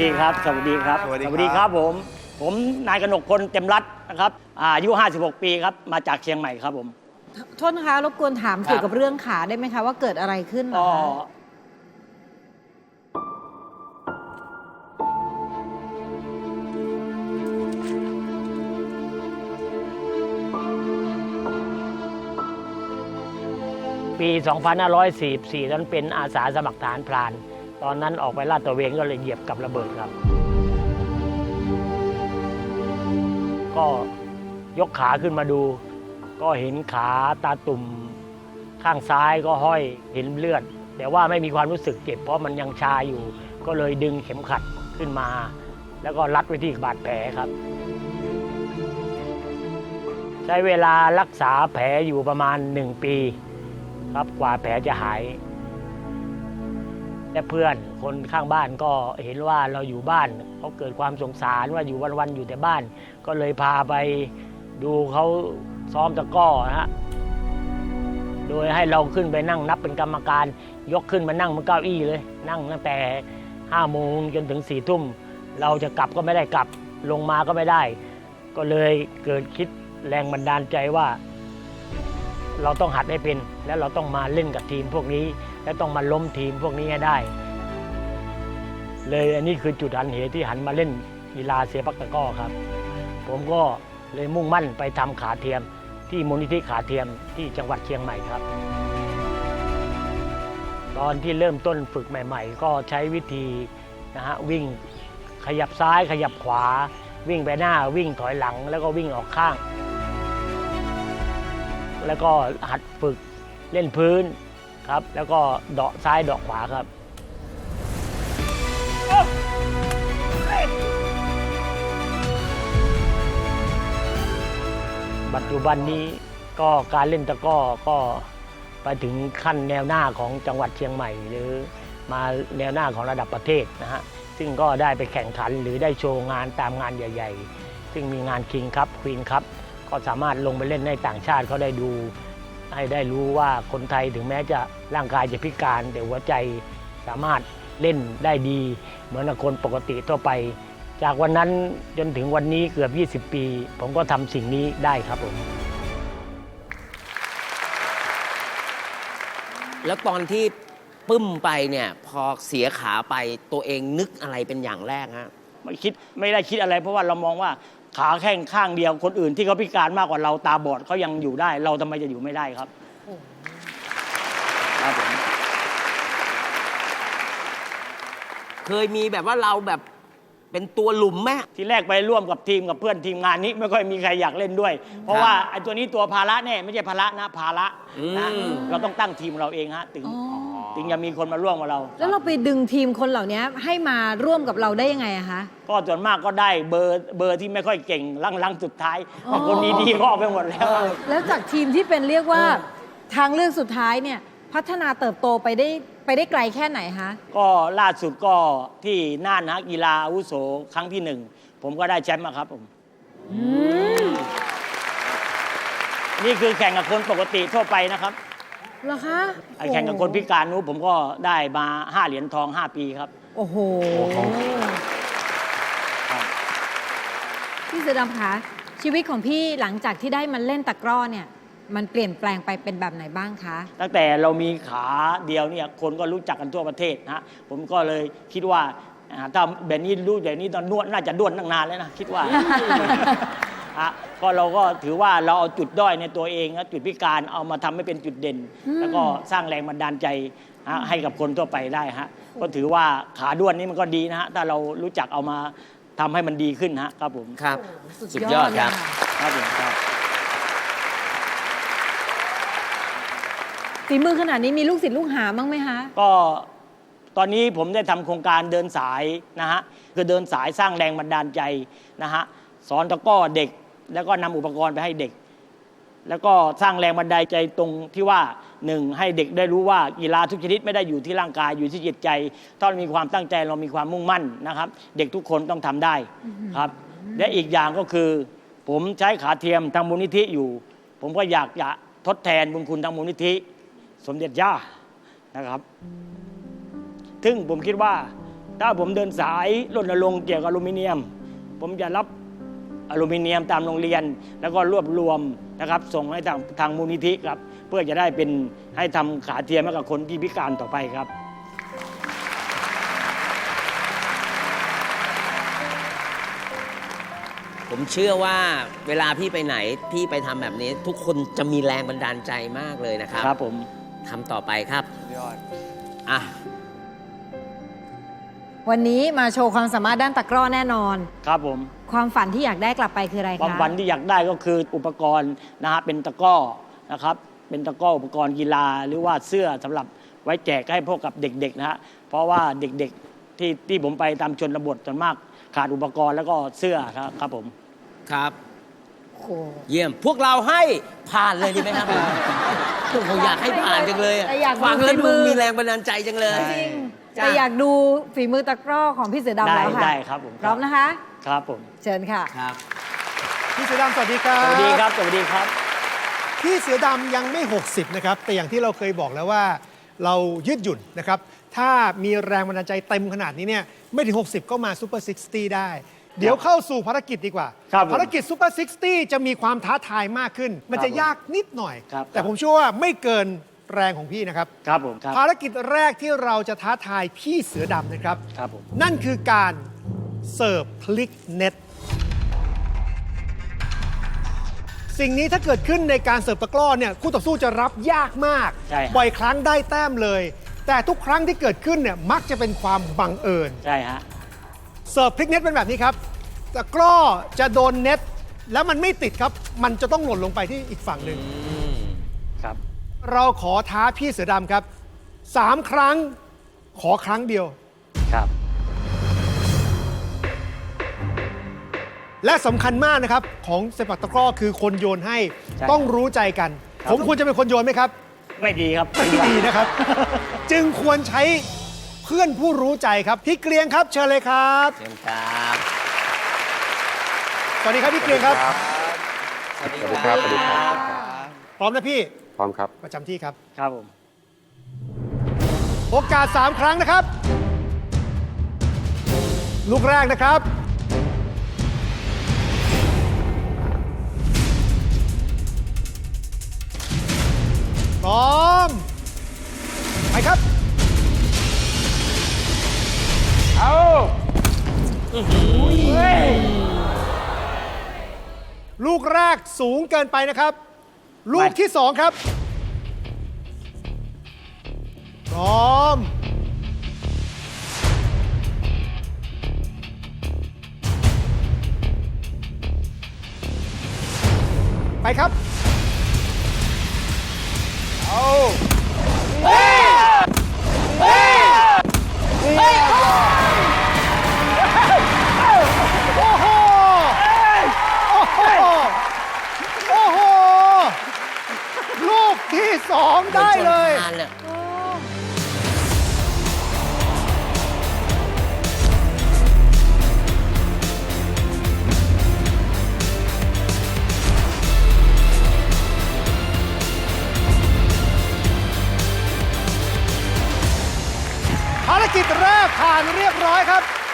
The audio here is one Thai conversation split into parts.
ดีครับ สวัสดีครับ สวัสดีครับครับ ผม ผมนายกนกพลเต็มรัตน์นะครับอ่าอายุ 56 ปีครับ มาจากเชียงใหม่ครับผม โทษนะคะรบกวนถามครับเกี่ยวกับเรื่องขาได้ไหมคะว่าเกิดอะไรขึ้นเหรก็อคะปี 2544 นั้นเป็นอาสาสมัครทหารพราน ตอนนั้นออกไปลาดตระเวนก็เลยเหยียบกับระเบิดครับ ก็ยกขาขึ้นมาดู ก็เห็นขาตาตุ่มข้างซ้ายก็ห้อยเห็นเลือด แต่ว่าไม่มีความรู้สึกเจ็บเพราะมันยังชาอยู่ ก็เลยดึงเข็มขัดขึ้นมา แล้วก็รัดไว้ที่บาดแผลครับ ใช้เวลารักษาแผลอยู่ประมาณหนึ่งปี ครับกว่าแผลจะหาย และเพื่อนคนข้างบ้านก็เห็นว่าเราอยู่บ้านเขาเกิดความสงสารว่าอยู่วันๆอยู่แต่บ้าน ก็เลยพาไปดูเขาซ้อมตะก้อนะฮะโดยให้เราขึ้นไปนั่งนับเป็นกรรมการ ยกขึ้นมานั่งบนเก้าอี้เลย นั่งตั้งแต่ห้าโมงจนถึงสี่ทุ่ม เราจะกลับก็ไม่ได้กลับลงมาก็ไม่ได้ ก็เลยเกิดคิดแรงบันดาลใจว่า เราต้องหัดให้เป็น แล้วเราต้องมาเล่นกับทีมพวกนี้ และต้องมาล้มทีมพวกนี้ให้ได้ เลยอันนี้คือจุดหันเหที่หันมาเล่นกีฬาเสียปักตะก้อครับ ผมก็เลยมุ่งมั่นไปทำขาเทียม ที่มูลนิธิขาเทียมที่จังหวัดเชียงใหม่ครับ ตอนที่เริ่มต้นฝึกใหม่ ๆ ก็ใช้วิธีนะฮะวิ่งขยับซ้ายขยับขวา วิ่งไปหน้าวิ่งถอยหลัง แล้วก็วิ่งออกข้าง แล้วก็หัดฝึกเล่นพื้น ครับ แล้วก็เดาะซ้ายเดาะขวาครับ ปัจจุบันนี้ก็การเล่นตะก้อก็ไปถึงขั้นแนวหน้าของจังหวัดเชียงใหม่ หรือมาแนวหน้าของระดับประเทศนะฮะซึ่งก็ได้ไปแข่งขันหรือได้โชว์งานตามงานใหญ่ ๆ ซึ่งมีงานคิงครับควีนครับก็สามารถลงไปเล่นให้ต่างชาติเขาได้ดู ให้ได้รู้ว่าคนไทยถึงแม้จะร่างกายจะพิการ แต่หัวใจสามารถเล่นได้ดี เหมือนกับคนปกติทั่วไป จากวันนั้นจนถึงวันนี้เกือบ 20 ปี ผมก็ทำสิ่งนี้ได้ครับผม แล้วตอนที่ปึ้มไปเนี่ยพอเสียขาไปตัวเองนึกอะไรเป็นอย่างแรกฮะ ไม่คิดไม่ได้คิดอะไร เพราะว่าเรามองว่า ขาแข้งข้างเดียวคนอื่นที่เขาพิการมากกว่าเราตาบอดเขายังอยู่ได้ เราทำไมจะอยู่ไม่ได้ครับครับผมเคยมีแบบว่าเราแบบเป็นตัวหลุมไหมทีแรกไปร่วมกับทีมกับเพื่อนทีมงานนี้ไม่ค่อยมีใครอยากเล่นด้วย เพราะว่าไอ้ตัวนี้ตัวภาระแน่ไม่ใช่ภาระนะภาระนะอืมเราต้องตั้งทีมเราเองฮะถึง อ๋อ ถึงจะมีคนมาร่วมกับเรา แล้วเราไปดึงทีมคนเหล่านี้ให้มาร่วมกับเราได้ยังไงอะคะ ก็ส่วนมากก็ได้เบอร์เบอร์ที่ไม่ค่อยเก่งลังๆสุดท้ายอ๋อบางคนดีๆก็ออกไปหมดแล้ว แล้วจากทีมที่เป็นเรียกว่าทางเลือกสุดท้ายเนี่ยพัฒนาเติบโตไปได้ไปได้ไกลแค่ไหนคะ ก็ล่าสุดก็ที่น่านนะกีฬาอาวุโสครั้งที่หนึ่งผมก็ได้แชมป์มาครับผมอืมนี่คือแข่งกับคนปกติทั่วไปนะครับ เหรอคะไอ้แข่งกับคนพิการนู้นผมก็ได้มาห้าเหรียญทอง 5 ปีครับ โอ้โหครับพี่เสือดำคะชีวิตของพี่หลังจากที่ได้มันเล่นตะกร้อเนี่ย มันเปลี่ยนแปลงไปเป็นแบบไหนบ้างคะ ตั้งแต่เรามีขาเดียวเนี่ยคนก็รู้จักกันทั่วประเทศนะฮะผมก็เลยคิดว่าอ่าถ้าแบบนี้รู้แบบนี้ตอนนวดน่าจะด้วนตั้งนานแล้วนะคิดว่า อะก็เราก็ถือว่าเราเอาจุดด้อยในตัวเองนะจุดพิการเอามาทำให้เป็นจุดเด่นอืมแล้วก็สร้างแรงบันดาลใจฮะให้กับคนทั่วไปได้ฮะก็ถือว่าขาด้วนนี่มันก็ดีนะฮะถ้าเรารู้จักเอามาทำให้มันดีขึ้นฮะครับผมครับ สุดสุดยยออดดเลยครับค่ะครับผมครับ ฝีมือขนาดนี้มีลูกศิษย์ลูกหาบ้างไหมคะ ก็ตอนนี้ผมได้ทำโครงการเดินสายนะฮะคือเดินสายสร้างแรงบันดาลใจนะฮะสอนตะกร้อเด็ก แล้วก็นำอุปกรณ์ไปให้เด็ก แล้วก็สร้างแรงบันดาลใจตรงที่ว่าหนึ่งให้เด็กได้รู้ว่ากีฬาทุกชนิดไม่ได้อยู่ที่ร่างกายอยู่ที่จิตใจ ถ้าเรามีความตั้งใจเรามีความมุ่งมั่นนะครับ เด็กทุกคนต้องทำได้ครับ และอีกอย่างก็คือ ผมใช้ขาเทียมทางมูลนิธิอยู่ ผมก็อยากจะทดแทนบุญคุณทางมูลนิธิ สมเด็จย่านะครับ ซึ่งผมคิดว่าถ้าผมเดินสายรณรงค์เกี่ยวกับอลูมิเนียม ผมจะรับ อลูมิเนียมตามโรงเรียน แล้วก็รวบรวมนะครับส่งให้ทางทางมูลนิธิครับ เพื่อจะได้เป็นให้ทำขาเทียมให้กับคนที่พิการต่อไปครับ ผมเชื่อว่าเวลาพี่ไปไหนพี่ไปทำแบบนี้ ทุกคนจะมีแรงบันดาลใจมากเลยนะครับครับผมทำต่อไปครับยอดอะวันนี้มาโชว์ความสามารถด้านตะกร้อแน่นอน ครับผม ความฝันที่อยากได้กลับไปคืออะไรความคะฝันที่อยากได้ก็คืออุปกรณ์นะฮะเป็นตะกร้อนะครับ เป็นตะกร้ออุปกรณ์กีฬาหรือว่าเสื้อสำหรับไว้แจกให้พวกกับเด็กๆนะฮะเพราะว่าเด็กๆที่ที่ผมไปตามชนบทส่วนมากขาดอุปกรณ์แล้วก็เสื้อครับครับผมครับโอ้โหเยี่ยมพวกเราให้ผ่านเลยดีไหมครับพวกเราอยากให้ผ่านจังเลยอะแต่อยากดูฟังแล้วฝีดูมือมีแรงบันดาลใจจังเลยจริงจ้ะแต่อยากดูฝีมือตะกร้อของพี่เสือดำได้แล้วค่ะได้ครับผมพร้อมนะคะ ครับผม เชิญค่ะ ครับพี่เสือดำสวัสดีครับ สวัสดีครับ สวัสดีครับ พี่เสือดำยังไม่ 60 นะครับ แต่อย่างที่เราเคยบอกแล้วว่า เรายืดหยุ่นนะครับ ถ้ามีแรงบันดาลใจเต็มขนาดนี้เนี่ยไม่ถึง 60 ก็มาซูเปอร์60ได้ เดี๋ยวเข้าสู่ภารกิจดีกว่า ครับผมภารกิจซูเปอร์60จะมีความท้าทายมากขึ้น มันจะครับผมยากนิดหน่อย ครับ แต่ผมเชื่อว่าไม่เกินแรงของพี่นะครับ ครับผม ครับ ภารกิจแรกที่เราจะท้าทายพี่เสือดำนะครับ ครับผม นั่นคือการ เสิร์ฟพลิกเน็ต สิ่งนี้ถ้าเกิดขึ้นในการเสิร์ฟตะกร้อเนี่ยคู่ต่อสู้จะรับยากมาก ใช่ครับ บ่อยครั้งได้แต้มเลย แต่ทุกครั้งที่เกิดขึ้นเนี่ยมักจะเป็นความบังเอิญ ใช่ฮะ เสิร์ฟพลิกเน็ตเป็นแบบนี้ครับตะกร้อจะโดนเน็ต แล้วมันไม่ติดครับ มันจะต้องหล่นลงไปที่อีกฝั่งหนึ่ง ครับ เราขอท้าพี่เสือดำครับสามครั้งขอครั้งเดียว ครับ และสำคัญมากนะครับ ของเซปักตะกร้อคือคนโยนให้ใช่ต้องรู้ใจกัน ครับ ผมควรจะเป็นคนโยนไหมครับ ไม่ดีครับ ไม่ดีนะครับ จึงควรใช้เพื่อนผู้รู้ใจครับ พี่เกรียงครับ เชิญเลยครับ เชิญครับสวัสดีครับพี่เกรียงครับ สวัสดีสวัสดีครับสวัสดีครับ พร้อมนะพี่พร้อมครับ ประจำที่ครับ ครับผม โอกาส 3 ครั้งนะครับ ลูกแรกนะครับ พร้อม ไปครับ เอาเฮ้ยลูกแรกสูงเกินไปนะครับ ลูกที่สองครับ พร้อม ไปครับ โอ้โห ลูกที่สองได้เลย ชนคานน่ะ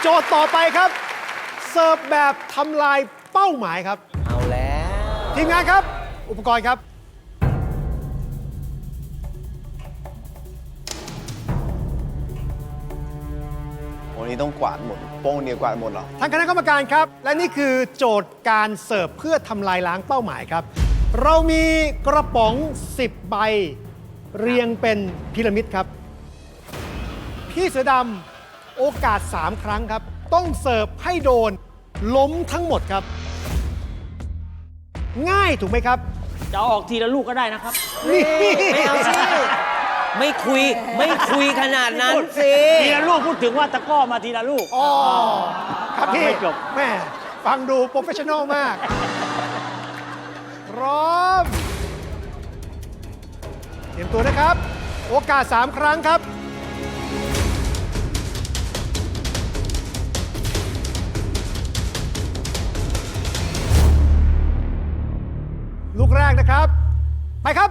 จทย์ต่อไปครับ เสิร์ฟแบบทำลายเป้าหมายครับ เอาแล้ว ทีมงานครับ อุปกรณ์ครับ วันนี้ต้องกวาดหมด โป้งเดียวกวาดหมดเหรอ ทางคณะกรรมการครับ และนี่คือโจทย์การเสิร์ฟเพื่อทำลายล้างเป้าหมายครับ เรามีกระป๋อง 10 ใบ เรียงเป็นพีระมิดครับ พี่เสือดำ โอกาส 3 ครั้งครับ ต้องเสิร์ฟให้โดน ล้มทั้งหมดครับ ง่ายถูกไหมครับ จะเอาออกทีละลูกก็ได้นะครับ นี่ไม่เอาสิไม่คุยไม่คุยขนาดนั้นสิทีละลูกพูดถึงว่าตะกร้อมาทีละลูก อ๋อครับพี่ไม่จบ แม่ฟังดูโปรเฟชชั่นอลมาก พร้อม เตรียมตัวนะครับ โอกาส 3 ครั้งครับ กแรกนะครับ ไปครับ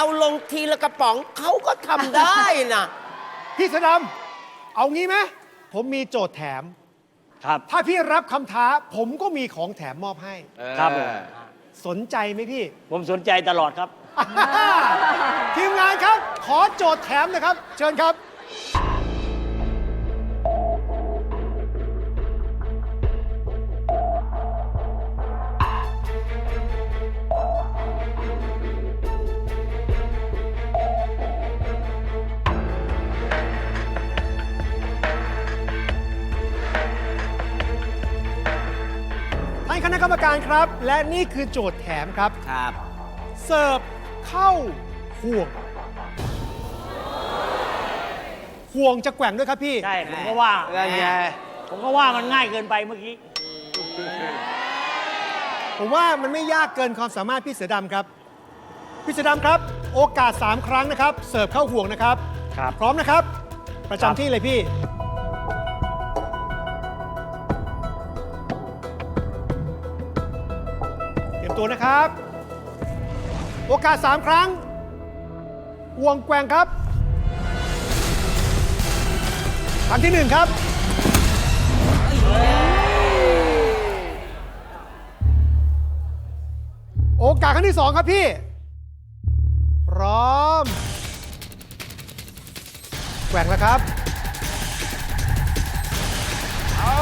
เอาลงทีละกระป๋องเขาก็ทำได้นะพี่เสือดำเอางี้ไหมผมมีโจทย์แถม ครับ ถ้าพี่รับคำท้า ผมก็มีของแถมมอบให้ ครับผม สนใจไหมพี่ ผมสนใจตลอดครับ ทีมงานครับ ขอโจทย์แถมหนะครับ เชิญครับ กรรมการครับ และนี่คือโจทย์แถมครับ ครับ เสิร์ฟเข้าห่วง ห่วงจะแกว่งด้วยครับพี่ ใช่ผมก็ว่านั่นไง ผมก็ว่ามันง่ายเกินไปเมื่อกี้ ผมว่ามันไม่ยากเกินความสามารถพี่เสือดำครับ พี่เสือดำครับ โอกาส 3 ครั้งนะครับ เสิร์ฟเข้าห่วงนะครับ ครับ พร้อมนะครับ ประครับจำที่เลยพี่ ตัวนะครับ โอกาส 3 ครั้งวงแกว่งครับ ครั้งที่ 1 ครับ โอกาสครั้งที่ 2 ครับพี่ พร้อม แกว่งแล้วครับ เอา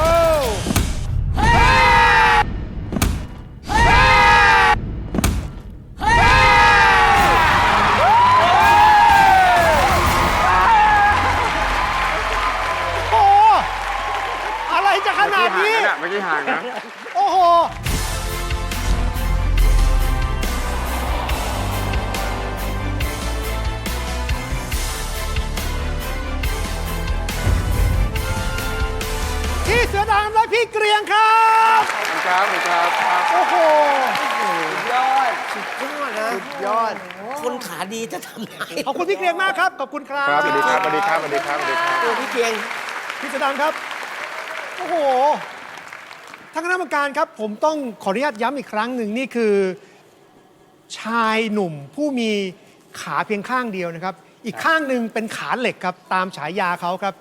สือดำและพี่เกรียงครับครับครับโอ้โหยอดสุดยอดนะยอด คนขาดีจะทำได้ขอบคุณพี่เกรียงมากครับขอบคุณครับครับสวัสดีครับสวัสดีครับสวัสดีครับสวัสดีครับตัวพี่เกียงพี่เสือดำครับโอ้โหท่านคณะกรรมการครับ ผมต้องขออนุญาตย้ำอีกครั้งหนึ่งนี่คือ ชายหนุ่มผู้มีขาเพียงข้างเดียวนะครับ อีกข้างหนึ่งเป็นขาเหล็กครับตามฉายาเขาครับ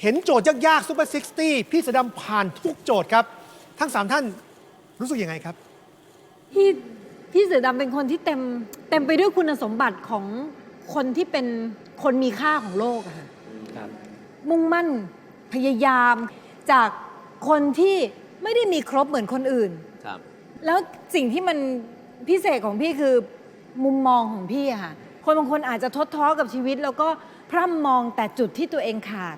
เห็นโจทย์ยากๆซูเปอร์ซิกตี้พี่เสอดำผ่านทุกโจทย์ครับ ทั้งสามท่านรู้สึกยังไงครับ พี่พี่เสือดำเป็นคนที่เต็มเต็มไปด้วยคุณสมบัติของคนที่เป็นคนมีค่าของโลกอะค่ะครับมุ่งมั่นพยายามจากคนที่ไม่ได้มีครบเหมือนคนอื่น ครับแล้วสิ่งที่มันพิเศษของพี่คือมุมมองของพี่อะค่ะ คนบางคนอาจจะท้อท้อกับชีวิต แล้วก็พร่ำมองแต่จุดที่ตัวเองขาด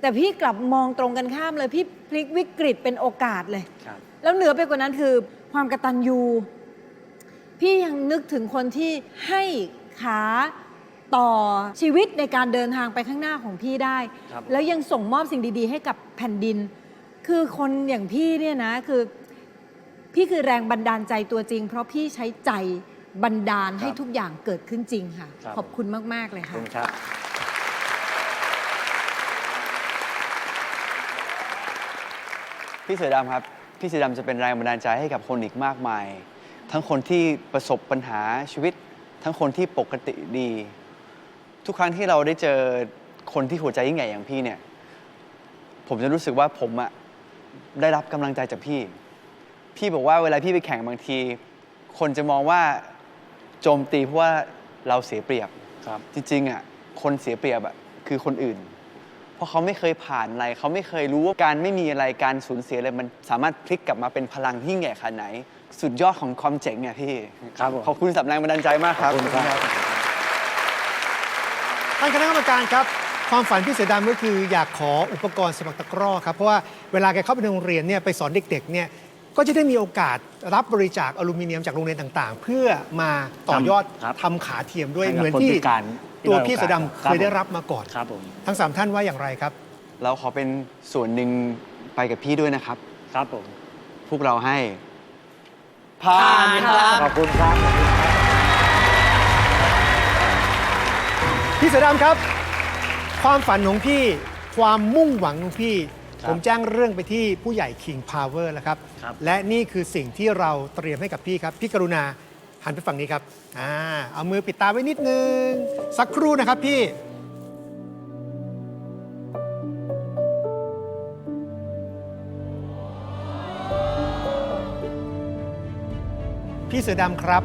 แต่พี่กลับมองตรงกันข้ามเลย พี่พลิกวิกฤตเป็นโอกาสเลย ครับ แล้วเหนือไปกว่านั้นคือความกระตันยูพี่ยังนึกถึงคนที่ให้ขาต่อชีวิตในการเดินทางไปข้างหน้าของพี่ได้ ครับแล้วยังส่งมอบสิ่งดีๆ ให้กับแผ่นดิน คือคนอย่างพี่เนี่ยนะคือ พี่คือแรงบันดาลใจตัวจริง เพราะพี่ใช้ใจบันดาลให้ทุกอย่างเกิดขึ้นจริงค่ะ ครับ ขอบคุณมาก ๆ เลยขอบค่ะ คุณครับ พี่เสือดำครับ พี่เสือดำจะเป็นแรงบันดาลใจให้กับคนอีกมากมาย ทั้งคนที่ประสบปัญหาชีวิต ทั้งคนที่ปกติดี ทุกครั้งที่เราได้เจอคนที่หัวใจยิ่งใหญ่อย่างพี่เนี่ย ผมจะรู้สึกว่าผมอะได้รับกำลังใจจากพี่ พี่บอกว่าเวลาพี่ไปแข่งบางที คนจะมองว่าโจมตีเพราะว่าเราเสียเปรียบ ครับ จริงๆอะคนเสียเปรียบอะคือคนอื่น เพราะเขาไม่เคยผ่านอะไร เขาไม่เคยรู้ว่าการไม่มีอะไรการสูญเสียอะไรมันสามารถพลิกกลับมาเป็นพลังที่ยิ่งใหญ่ขนาดไหน สุดยอดของความเจ๋งอะพี่ครับผม ขอบคุณสำหรับแรงบันดาลใจมากครับ ขอบคุณครับ ท่านคณะกรรมการครับ ความฝันพี่เสือดำก็คืออยากขออุปกรณ์สมัครตะกร้อครับ เพราะว่าเวลาแกเข้าไปในโรงเรียนเนี่ยไปสอนเด็กๆเนี่ย ก็จะได้มีโอกาสรับบริจาคอลูมิเนียมจากโรงเรียนต่างๆ เพื่อมาต่อยอดครับทำขาเทียมด้วยให้กับเหมือนคนที่พิการที่ตัวด้อยโอกาสพี่เสือดำครับเคยได้รับมาก่อนครับผม ทั้งสามท่านว่าอย่างไรครับ เราขอเป็นส่วนหนึ่งไปกับพี่ด้วยนะครับ ครับผมพวกเราให้ผ่านครับ ขอบคุณครับ พี่เสือดำครับ ความฝันของพี่ ความมุ่งหวังของพี่ ครับผมแจ้งเรื่องไปที่ผู้ใหญ่ King Power แล้วครับ ครับ และนี่คือสิ่งที่เราเตรียมให้กับพี่ครับ พี่กรุณาหันไปฝั่งนี้ครับอ่าเอามือปิดตาไว้นิดนึง สักครู่นะครับพี่ พี่เสือดำครับ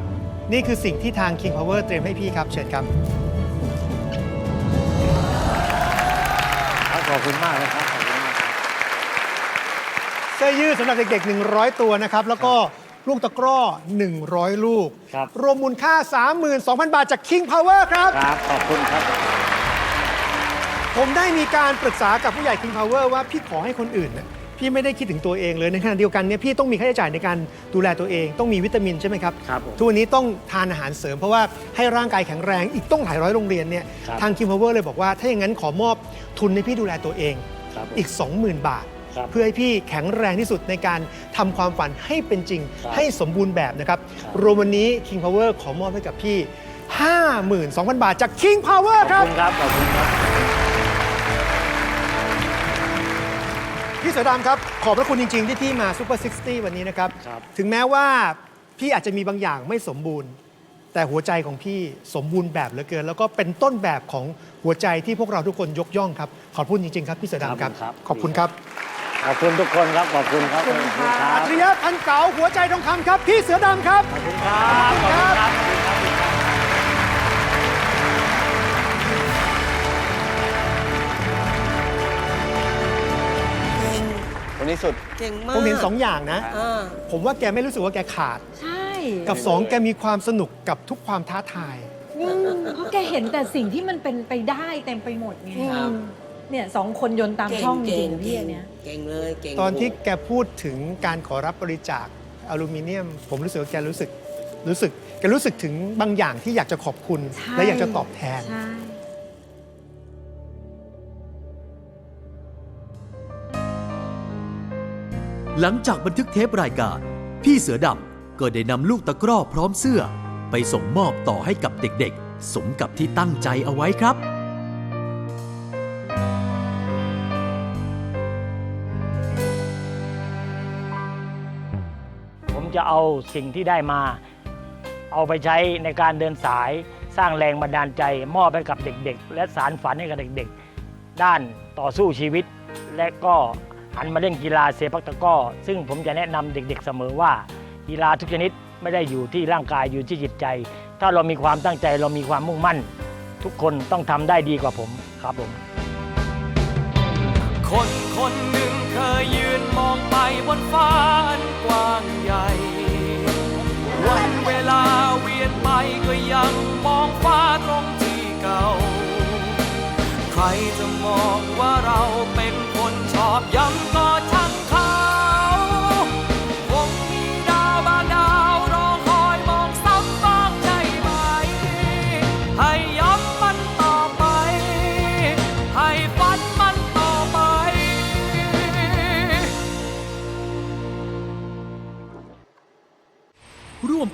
นี่คือสิ่งที่ทาง King Power เตรียมให้พี่ครับ เชิญครับขอบคุณมากนะครับขอบคุณมากครับเสื้อยืดสำหรับเด็กๆ 100 ตัวนะครับ แล้วก็ลูกตะกร้อ 100 ลูก ครับ รวมมูลค่า 32,000 บาทจาก King Power ครับ ครับ ขอบคุณครับ ผมได้มีการปรึกษากับผู้ใหญ่ King Power ว่าพี่ขอให้คนอื่นน่ะพี่ไม่ได้คิดถึงตัวเองเลยในขณะเดียวกันเนี่ยพี่ต้องมีค่าใช้จ่ายในการดูแลตัวเองต้องมีวิตามินใช่ไหมครับ ครับผมทุกวันนี้ต้องทานอาหารเสริมเพราะว่าให้ร่างกายแข็งแรงอีกต้องหลายร้อยโรงเรียนเนี่ยครับทาง King Power เลยบอกว่าถ้าอย่างนั้นขอมอบทุนให้พี่ดูแลตัวเอง ครับผม อีก 20,000 บาท ครับเพื่อให้พี่แข็งแรงที่สุดในการทำความฝันให้เป็นจริง ครับให้สมบูรณ์แบบนะครับครับ รวมวันนี้ King Power ขอมอบให้กับพี่ 52,000 บาทจาก King Power ขคอรับบ คุณครับ ขอบคุณครับ พี่เสือดำครับ ขอบพระคุณจริง ๆ ที่พี่มาซูเปอร์60 วันนี้นะครับ ครับ ถึงแม้ว่าพี่อาจจะมีบางอย่างไม่สมบูรณ์ แต่หัวใจของพี่สมบูรณ์แบบเหลือเกิน แล้วก็เป็นต้นแบบของหัวใจที่พวกเราทุกคนยกย่องครับ ขอบคุณจริง ๆ ครับ พี่เสือดำครับครับขอบคุณครับ ขอบคุณทุกคนครับ ขอบคุณครับ ขอบคุณค่ะอัจฉริยะพันเก๋าหัวใจทองคำครับ พี่เสือดำครับ ขอบคุณครับขอบคุณครับขอบคุณครับเก่งคนนี้สุด เก่งมากผมเห็นสองอย่างนะ เออผมว่าแกไม่รู้สึกว่าแกขาด ใช่กับสองแกมีความสนุกกับทุกความท้าทาย อืมเพราะแกเห็นแต่สิ่งที่มันเป็นไปได้เต็มไปหมดไง ครับ เนี่ยสองคนโยนตามเก่งช่องจเก่ริงงๆพี่เก่อังนเนี้ยเก่งเลยเก่งตอนที่แกพูดถึงการขอรับบริจาคอลูมิเนียม ผมรู้สึกว่าแกรู้สึกรู้สึกแกรู้สึกถึงบางอย่างที่อยากจะขอบคุณ ใช่และอยากจะตอบแทน ใช่หลังจากบันทึกเทปรายการ พี่เสือดำก็ได้นำลูกตะกร้อพร้อมเสื้อ ไปส่งมอบต่อให้กับเด็กๆ สมกับที่ตั้งใจเอาไว้ครับ จะเอาสิ่งที่ได้มา เอาไปใช้ในการเดินสายสร้างแรงบันดาลใจมอบให้กับเด็กๆ และสารฝันให้กับเด็กๆ ด้านต่อสู้ชีวิต และก็หันมาเล่นกีฬาเซปักตะก้อ ซึ่งผมจะแนะนำเด็กๆเสมอว่า กีฬาทุกชนิดไม่ได้อยู่ที่ร่างกายอยู่ที่จิตใจ ถ้าเรามีความตั้งใจเรามีความมุ่งมั่น ทุกคนต้องทำได้ดีกว่าผมครับผมคนคน หนึ่งเคยยืนมองไปบนฟ้าอันกว้างใหญ่ วันเวลาเวียนไปก็ยังมองฟ้าตรงที่เก่า ใครจะมองว่าเราเป็นคนชอบย้ำก็ช่าง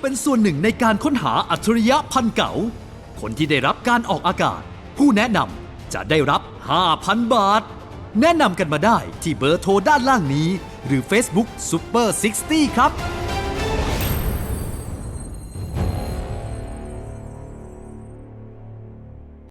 เป็นส่วนหนึ่งในการค้นหาอัจฉริยะพันเก่า คนที่ได้รับการออกอากาศ ผู้แนะนำจะได้รับ 5,000 บาท แนะนำกันมาได้ที่เบอร์โทรด้านล่างนี้ หรือ Facebook Super 60 ครับ